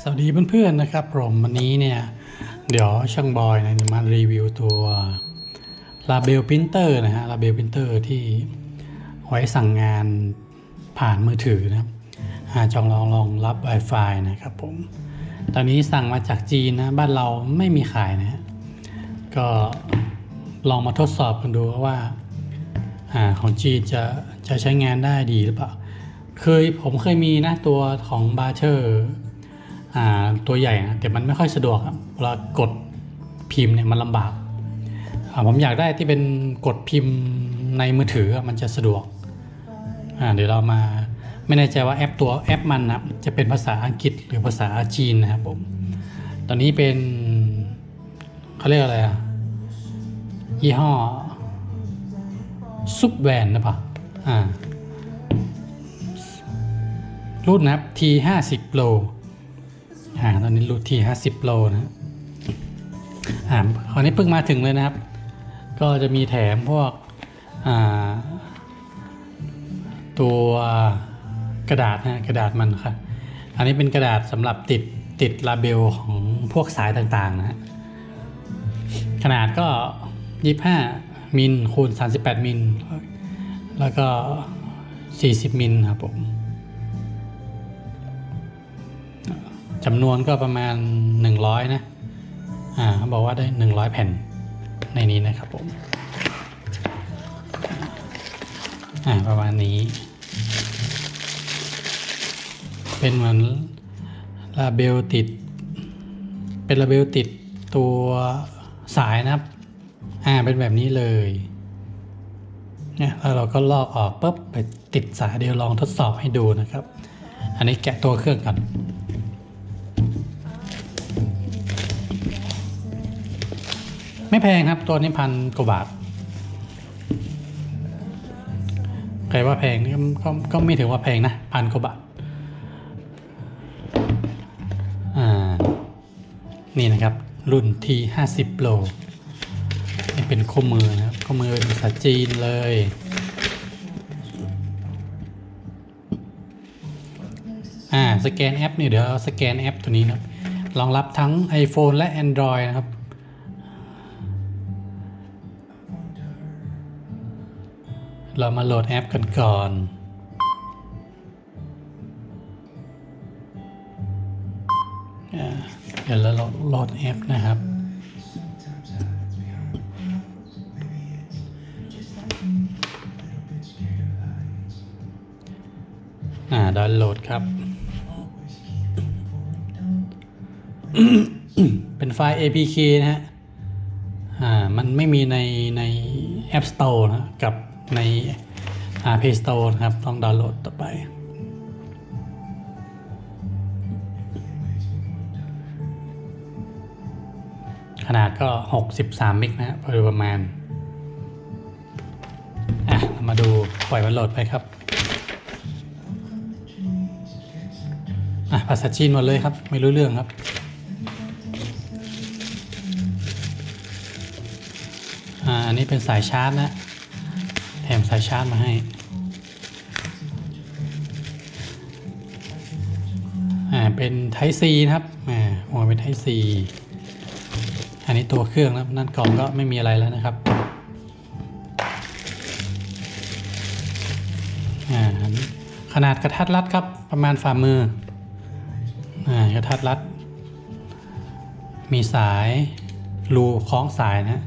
สวัสดีเพื่อนๆนะครับผมวันนี้เนี่ย เดี๋ยวช่างบอยนะมารีวิวตัวลาเบลพิมพ์เตอร์นะฮะลาเบลพิมพ์เตอร์ที่ไว้สั่งงานผ่านมือถือนะครับอ่าจองลองรองรับ Wi-Fi นะครับผม ตอนนี้สั่งมาจากจีนนะ บ้านเราไม่มีขายนะฮะก็ลองมาทดสอบกันดูว่าอาของจีนจะจะใช้งานได้ดีหรือเปล่า เคยผมเคยมีนะตัวของบาเชอร์ ตัวใหญ่นะแต่มันไม่ค่อยสะดวกเวลากดพิมพ์เนี่ยมันลำบากผมอยากได้ที่เป็นกดพิมพ์ในมือถือมันจะสะดวกเดี๋ยวเรามาไม่แน่ใจว่าแอปตัวแอปมันนะจะเป็นภาษาอังกฤษหรือภาษาจีนนะครับผมตอนนี้เป็นเขาเรียกอะไรอะยี่ห้อซุปแวนหรือเปล่าอ่ารุ่นนะครับ T 5 0 Pro อ่าตอนนี้รุ่น T 5 0 Pro นะฮะอ่าคราวนี้เพิ่งมาถึงเลยนะครับ ก็จะมีแถมพวกอ่าตัวกระดาษนะกระดาษมันค่ะ อันนี้เป็นกระดาษสำหรับติดติดลาเบลของพวกสายต่างๆนะฮะขนาดก็ 25 มิลคูณ 38 มิล แล้วก็ 40 มิลครับผม จำนวนก็ประมาณ 100 นะอ่าเขาบอกว่าได้ 100 แผ่นในนี้นะครับผมอ่าประมาณนี้ เป็นเหมือนลาเบลติด เป็นลาเบลติดตัวสายนะครับ อ่า เป็นแบบนี้เลย เนี่ยแล้วเราก็ลอกออกปุ๊บไปติดสายเดี๋ยวลองทดสอบให้ดูนะครับ อันนี้แกะตัวเครื่องก่อน ไม่แพงครับตัวนี้พันกว่าบาทใครว่าแพงนี่ก็ก็ไม่ถือว่าแพงนะพันกว่าบาทอ่านี่นะครับรุ่น T 5 0 Pro นี่เป็นคู่มือนะครับคู่มือเป็นภาษาจีนเลย อ่า สแกนแอปนี่เดี๋ยวสแกนแอปตัวนี้นะรองรับทั้ง iPhone และ Android นะครับ เรามาโหลดแอปกันก่อน เดี๋ยวเราโหลดแอปนะครับ อ่า ดาวน์โหลดครับ เป็นไฟล์ APK นะฮะ อ่า มันไม่มีในใน App Store นะกับ ใน App Store นะครับ ต้องดาวน์โหลดต่อไป ขนาดก็ 63เมกนะฮะโดยประมาณ อะ มาดูปล่อยมันโหลดไปครับ อะ ภาษาจีนหมดเลยครับ ไม่รู้เรื่องครับอ่าอันนี้เป็นสายชาร์จนะ สายชาร์จมาให้อ่าเป็น Type C นะครับอ่าหัวเป็น Type C อันนี้ตัวเครื่องนะครับนั่นกล่องก็ไม่มีอะไรแล้วนะครับอ่าขนาดกระทัดรัดครับประมาณฝ่ามืออ่ากระทัดรัด มีสายรูคล้องสายนะ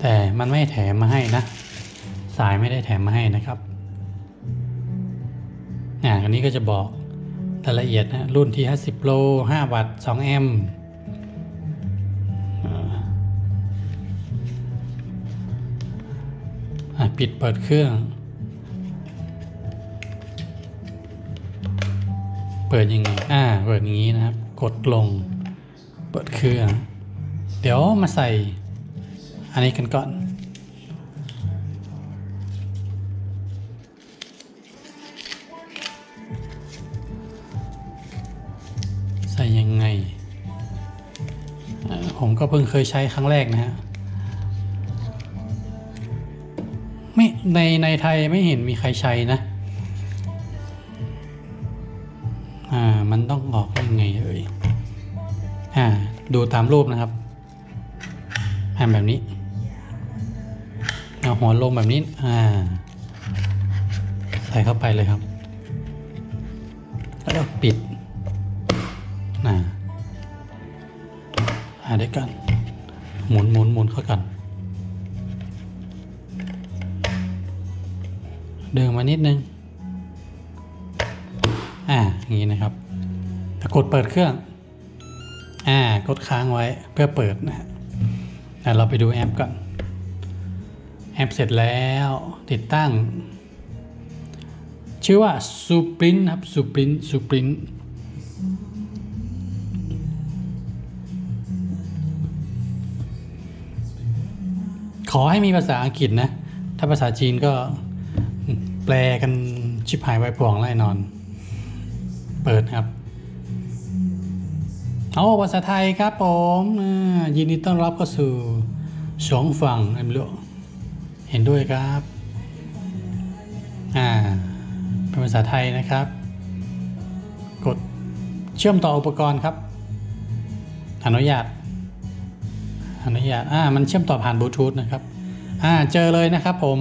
แต่มันไม่แถมมาให้นะ สายไม่ได้แถมมาให้นะครับอ่าอันนี้ก็จะบอกรายละเอียดนะรุ่นที่ 50 โล 5 วัตต์ 2 แอมป์ปิดเปิดเครื่อง เปิดยังไง อ่า เปิดอย่างนี้นะครับ กดลง เปิดเครื่อง เดี๋ยวมาใส่ อันนี้กันก่อน พิ่งเคยใช้ครั้งแรกนะฮะไม่ในในไทยไม่เห็นมีใครใช้นะอ่ามันต้องออกยังไงเอ่ยอ่าดูตามรูปนะครับอ่าแบบนี้เอาหัวลงแบบนี้อ่าใส่เข้าไปเลยครับ แล้วปิดน่ะอ่าเดี๋ยวกัน หมุนหมุนหมุนเข้ากันเดินมานิดนึง อ่า อย่างนี้นะครับถ้ากดเปิดเครื่อง อ่า กดค้างไว้เพื่อเปิดนะฮะอะเราไปดูแอปก่อน แอปเสร็จแล้วติดตั้ง ชื่อว่า Suprint ครับ Suprint Suprint อให้มีภาษาอังกฤษนะ ถ้าภาษาจีนก็แปลกันชิบหายไว้ป่วงไล่นอน เปิดครับโอ้ภาษาไทยครับผมยินดีต้อนรับเข้าสู่สองฝั่งเอ็มโลเห็นด้วยครับอ่าเป็นภาษาไทยนะครับ กดเชื่อมต่ออุปกรณ์ครับอนุญาต อนุญาตอ่ามันเชื่อมต่อผ่านบลูทูธนะครับอ่าเจอเลยนะครับผม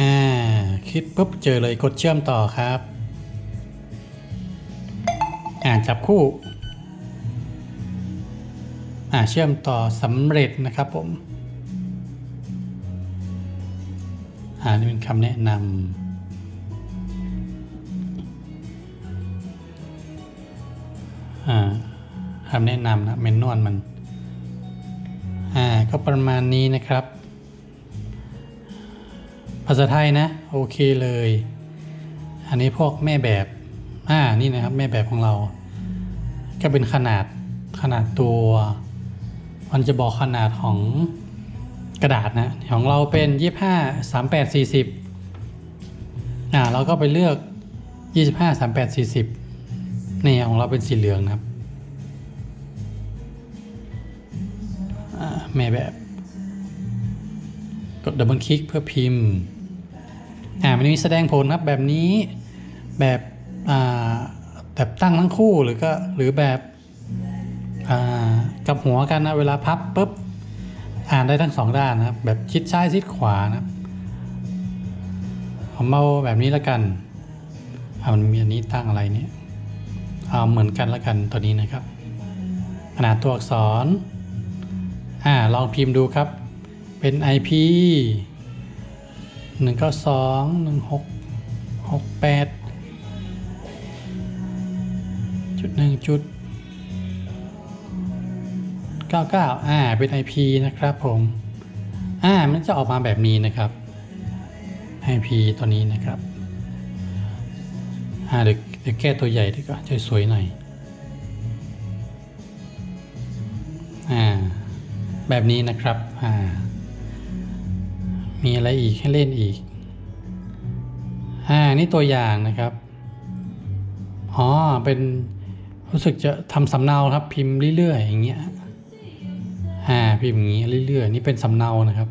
อ่าคลิกปุ๊บเจอเลยกดเชื่อมต่อครับอ่าจับคู่อ่าเชื่อมต่อสำเร็จนะครับผมอ่านี่เป็นคำแนะนำอ่าคำแนะนำนะเมนนวลมัน อ่าก็ประมาณนี้นะครับ ภาษาไทยนะ โอเคเลย อันนี้พวกแม่แบบอ่านี่นะครับแม่แบบของเรา ก็เป็นขนาดขนาดตัว มันจะบอกขนาดของกระดาษนะของเราเป็น25 38 40อ่าเราก็ไปเลือก 25 38 40นี่ของเราเป็นสีเหลืองนะครับ แม่แบบ กดดับเบิลคลิกเพื่อพิมพ์ อ่ามันมีแสดงผลครับแบบนี้แบบอ่าแบบตั้งทั้งคู่หรือก็หรือแบบอ่ากับหัวกันนะเวลาพับปุ๊บอ่านได้ทั้งสองด้านนะครับ แบบชิดซ้ายชิดขวานะครับผมเอาแบบนี้แล้วกันอ่ามันมีอันนี้ตั้งอะไรเนี่ยเอาเหมือนกันแล้วกันตัวนี้นะครับขนาดตัวอักษร อ่าลองพิมพ์ดูครับ เป็น IP หนึ่งเก้าสองหนึ่งหกหกแปดจุดหนึ่งจุดเก้าเก้าอ่า เป็น IP นะครับผม อ่า มันจะออกมาแบบนี้นะครับ IP ตัวนี้นะครับ อ่า เดี๋ยวเดี๋ยวแก้ตัวใหญ่ดีกว่าจะสวยหน่อย แบบนี้นะครับ มีอะไรอีกให้เล่นอีก อ่า นี่ตัวอย่างนะครับ อ๋อ เป็นรู้สึกจะทำสำเนาครับ พิมพ์เรื่อยๆอย่างเงี้ย อ่า พิมพ์อย่างเงี้ยเรื่อยๆ นี่เป็นสำเนานะครับ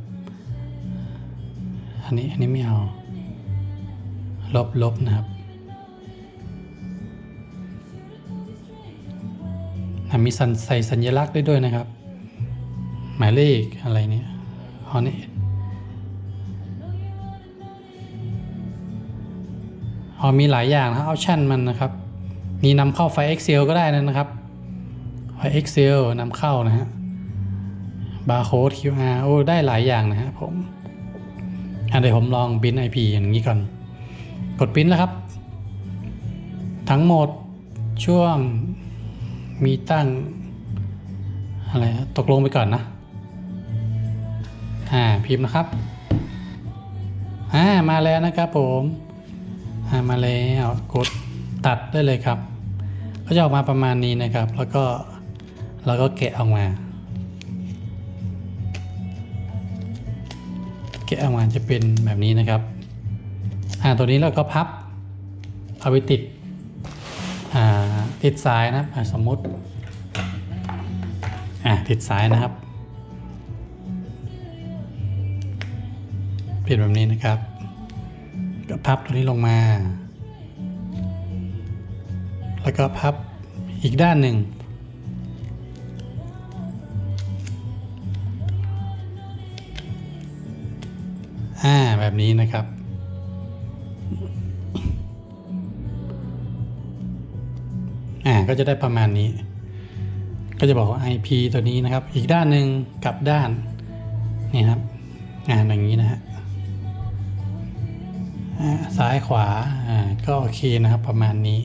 อันนี้ อันนี้ไม่เอา ลบลบนะครับอะมีสัญใส่สัญลักษณ์ได้ด้วยนะครับ หมายเลขอะไรเนี่ยอ๋อนี่อ๋อมีหลายอย่างนะออปชันมันนะครับ มีนำเข้าไฟล์ Excel ก็ได้นะครับไฟล์ Excel นำเข้านะฮะบาร์โค้ด QR โอ้ได้หลายอย่างนะฮะผมอะเดี๋ยวผมลองบิน IP อย่างนี้ก่อน กดพิมพ์แล้วครับ ทั้งหมดช่วงมีตั้งอะไรตกลงไปก่อนนะ อ่าพิมพ์นะครับอ่ามาแล้วนะครับผมอ่ามาแล้วกดตัดได้เลยครับ ก็จะออกมาประมาณนี้นะครับ แล้วก็เราก็แกะออกมา แกะออกมาจะเป็นแบบนี้นะครับอ่าตัวนี้เราก็พับเอาไปติดอ่าติดสายนะสมมติอ่าติดสายนะครับ ป็นแบบนี้นะครับก็พับตัวนี้ลงมา แล้วก็พับอีกด้านหนึ่ง อ่า แบบนี้นะครับ อ่า ก็จะได้ประมาณนี้ ก็จะบอกว่า IP ตัวนี้นะครับ อีกด้านหนึ่งกับด้าน นี่ครับ อ่าอย่างนี้นะฮะ ซ้ายขวาก็โอเคนะครับประมาณนี้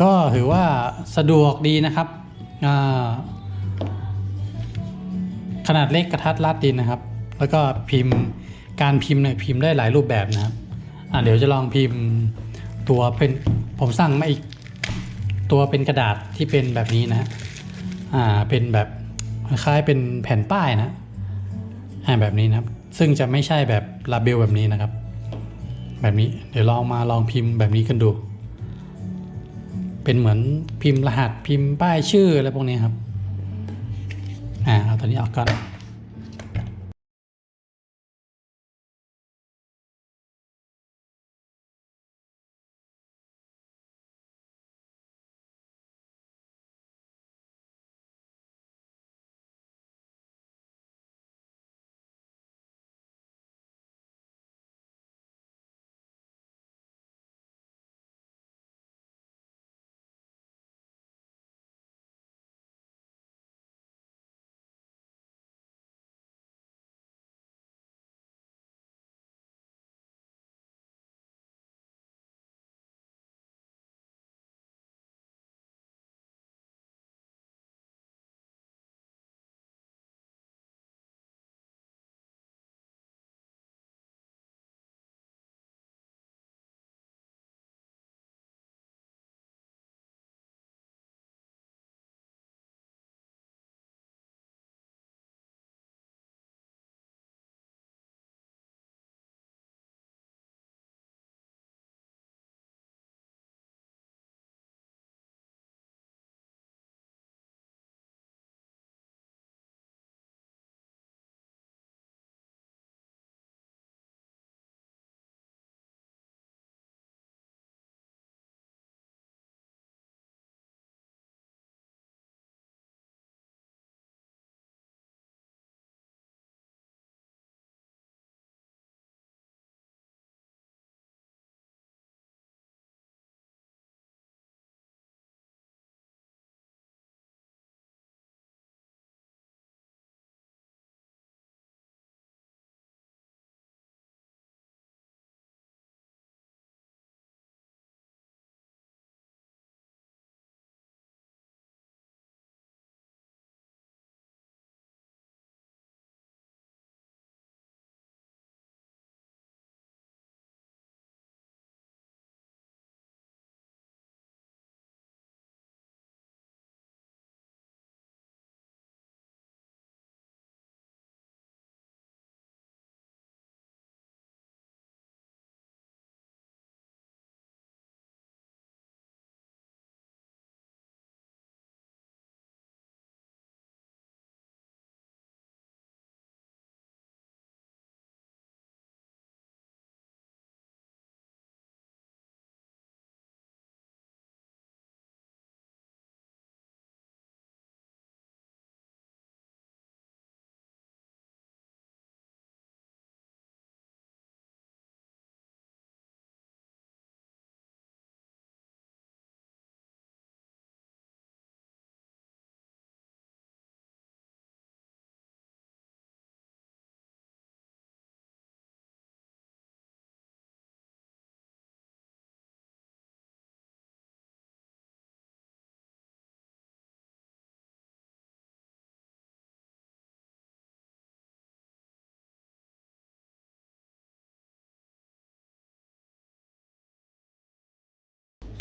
ก็ถือว่าสะดวกดีนะครับ ขนาดเล็กกระทัดรัดดีนะครับ แล้วก็พิมพ์การพิมพ์เนี่ยพิมพ์ได้หลายรูปแบบนะครับเดี๋ยวจะลองพิมพ์ตัวเป็นผมสั่งมาอีกตัวเป็นกระดาษที่เป็นแบบนี้นะอ่าเป็นแบบคล้ายเป็นแผ่นป้ายนะอ่าแบบนี้นะครับ ซึ่งจะไม่ใช่แบบลาเบลแบบนี้นะครับ แบบนี้เดี๋ยวลองมาลองพิมพ์แบบนี้กันดู เป็นเหมือนพิมพ์รหัสพิมพ์ป้ายชื่ออะไรพวกนี้ครับอ่าเอาตัวนี้ออกก่อน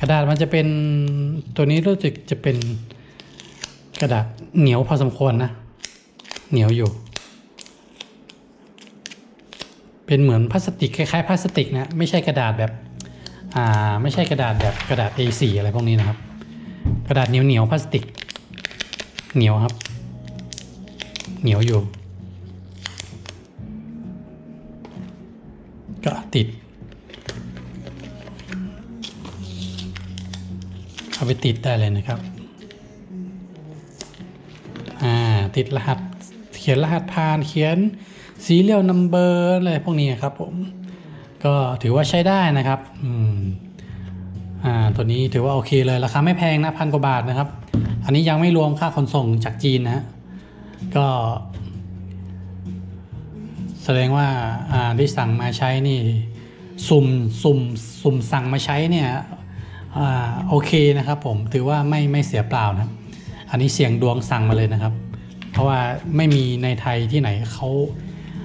กระดาษมันจะเป็นตัวนี้รู้สึกจะเป็นกระดาษเหนียวพอสมควรนะ เหนียวอยู่ เป็นเหมือนพลาสติกคล้ายๆพลาสติกนะไม่ใช่กระดาษแบบอ่าไม่ใช่กระดาษแบบกระดาษ A4 อะไรพวกนี้นะครับ กระดาษเหนียวเหนียวๆพลาสติก เหนียวครับ เหนียวอยู่ก็ติด เอาไปติดได้เลยนะครับ อ่า ติดรหัส เขียนรหัสผ่าน เขียน serial number อะไรพวกนี้ครับผม ก็ถือว่าใช้ได้นะครับ อืม อ่า ตัวนี้ถือว่าโอเคเลย ราคาไม่แพงนะพันกว่าบาทนะครับ อันนี้ยังไม่รวมค่าขนส่งจากจีนนะฮะก็ แสดงว่า อ่าที่สั่งมาใช้นี่ สุ่ม สุ่ม สุ่มสั่งมาใช้เนี่ย อ่าโอเคนะครับผมถือว่าไม่ไม่เสียเปล่านะอันนี้เสียงดวงสั่งมาเลยนะครับ เพราะว่าไม่มีในไทยที่ไหนเขา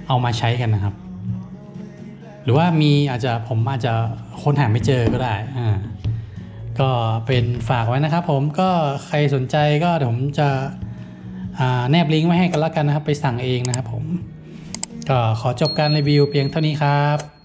เอามาใช้กันนะครับ หรือว่ามีอาจจะผมอาจจะค้นหาไม่เจอก็ได้อ่าก็เป็นฝากไว้นะครับ ผมก็ใครสนใจก็เดี๋ยวผมจะแนบลิงก์ไว้ให้กันแล้วกันนะครับ ไปสั่งเองนะครับผมก็ขอจบการรีวิวเพียงเท่านี้ครับ